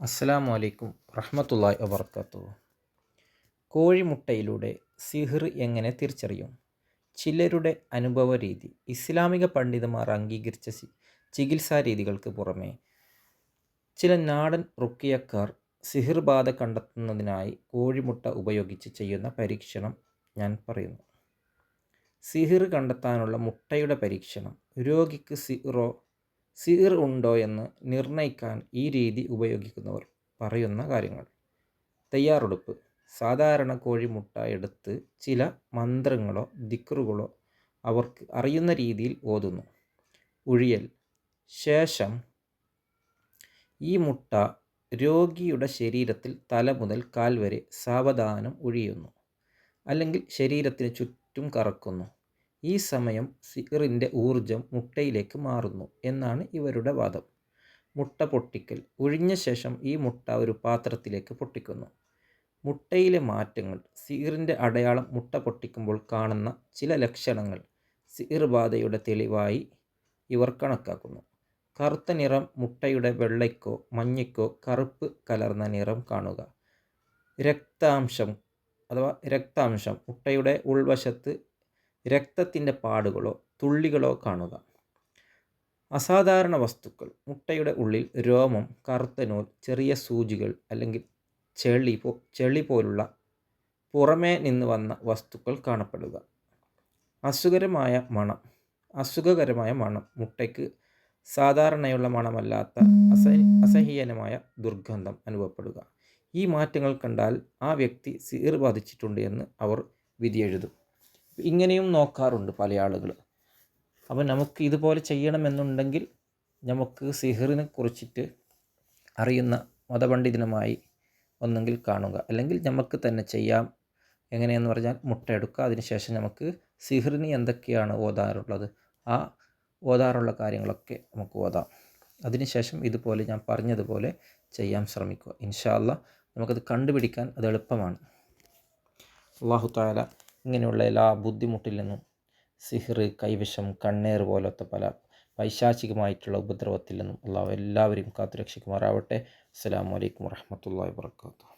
അസ്സലാമു അലൈക്കും റഹ്മത്തുള്ളാഹി വബർക്കാത്തു കോഴിമുട്ടയിലൂടെ സിഹിർ എങ്ങനെ തിരിച്ചറിയും? ചിലരുടെ അനുഭവ രീതി ഇസ്ലാമിക പണ്ഡിതന്മാർ അംഗീകരിച്ച ചികിത്സാ രീതികൾക്ക് പുറമേ ചില നാടൻ റുക്കിയക്കാർ സിഹിർ ബാധ കണ്ടെത്തുന്നതിനായി കോഴിമുട്ട ഉപയോഗിച്ച് ചെയ്യുന്ന പരീക്ഷണം ഞാൻ പറയുന്നു. സിഹിർ കണ്ടെത്താനുള്ള മുട്ടയുടെ പരീക്ഷണം രോഗിക്ക് സിറോ സിഹിർ ഉണ്ടോ എന്ന് നിർണയിക്കാൻ ഈ രീതി ഉപയോഗിക്കുന്നവർ പറയുന്ന കാര്യങ്ങൾ. തയ്യാറെടുപ്പ്. സാധാരണ കോഴിമുട്ട എടുത്ത് ചില മന്ത്രങ്ങളോ ദിക്റുകളോ അവർക്ക് അറിയുന്ന രീതിയിൽ ഓതുന്നു. ഉഴിയൽ. ശേഷം ഈ മുട്ട രോഗിയുടെ ശരീരത്തിൽ തല മുതൽ കാൽ വരെ സാവധാനം ഒഴിയുന്നു അല്ലെങ്കിൽ ശരീരത്തിന് ചുറ്റും കറക്കുന്നു. ഈ സമയം സിറിന്റെ ഊർജം മുട്ടയിലേക്ക് മാറുന്നു എന്നാണ് ഇവരുടെ വാദം. മുട്ട പൊട്ടിക്കൽ. ഒഴിഞ്ഞ ശേഷം ഈ മുട്ട ഒരു പാത്രത്തിലേക്ക് പൊട്ടിക്കുന്നു. മുട്ടയിലെ മാറ്റങ്ങൾ. സിഹറിന്റെ അടയാളം മുട്ട പൊട്ടിക്കുമ്പോൾ കാണുന്ന ചില ലക്ഷണങ്ങൾ സിർ ബാധയുടെ തെളിവായി ഇവർ കണക്കാക്കുന്നു. കറുത്ത നിറം മുട്ടയുടെ വെള്ളയ്ക്കോ മഞ്ഞയ്ക്കോ കറുപ്പ് കലർന്ന നിറം കാണുക. രക്താംശം അഥവാ രക്താംശം മുട്ടയുടെ ഉൾവശത്ത് രക്തത്തിന്റെ പാടുകളോ തുള്ളികളോ കാണുക. അസാധാരണ വസ്തുക്കൾ മുട്ടയുടെ ഉള്ളിൽ രോമം കറുത്ത നൂൽ ചെറിയ സൂചികൾ അല്ലെങ്കിൽ ചെളി പോ ചെളി പോലുള്ള പുറമേ നിന്ന് വന്ന വസ്തുക്കൾ കാണപ്പെടുക. അസുഖകരമായ മണം അസുഖകരമായ മണം മുട്ടയ്ക്ക് സാധാരണയുള്ള മണമല്ലാത്ത അസ അസഹീയനമായ ദുർഗന്ധം അനുഭവപ്പെടുക. ഈ മാറ്റങ്ങൾ കണ്ടാൽ ആ വ്യക്തി സീർ ബാധിച്ചിട്ടുണ്ട് എന്ന് അവർ വിധിയെഴുതും. ഇങ്ങനെയും നോക്കാറുണ്ട് പല ആളുകൾ അപ്പോൾ നമുക്ക് ഇതുപോലെ ചെയ്യണമെന്നുണ്ടെങ്കിൽ നമുക്ക് സിഹറിനെ കുറിച്ചിട്ട് അറിയുന്ന മതപണ്ഡിതനുമായി ഒന്നെങ്കിൽ കാണുക. അല്ലെങ്കിൽ നമുക്ക് തന്നെ ചെയ്യാം. എങ്ങനെയെന്ന് പറഞ്ഞാൽ മുട്ട എടുക്കുക. അതിനുശേഷം നമുക്ക് സിഹറിന് എന്തൊക്കെയാണ് ഓതാറുള്ളത്? ആ ഓതാറുള്ള കാര്യങ്ങളൊക്കെ നമുക്ക് ഓതാം. അതിനുശേഷം ഇതുപോലെ ഞാൻ പറഞ്ഞതുപോലെ ചെയ്യാൻ ശ്രമിക്കുക. ഇൻഷാല്ല നമുക്കത് കണ്ടുപിടിക്കാൻ അത് എളുപ്പമാണ്. അള്ളാഹു താല ഇങ്ങനെയുള്ള എല്ലാ ബുദ്ധിമുട്ടിൽ നിന്നും സിഹ്റ് കൈവശം കണ്ണേർ പോലത്തെ പല പൈശാചികമായിട്ടുള്ള ഉപദ്രവത്തിൽ നിന്നും അള്ളാഹു എല്ലാവരെയും കാത്തുരക്ഷിക്കുമാറാവട്ടെ. അസ്സാം വലൈക്കും വർഹമത്തല്ലാ വാത്തു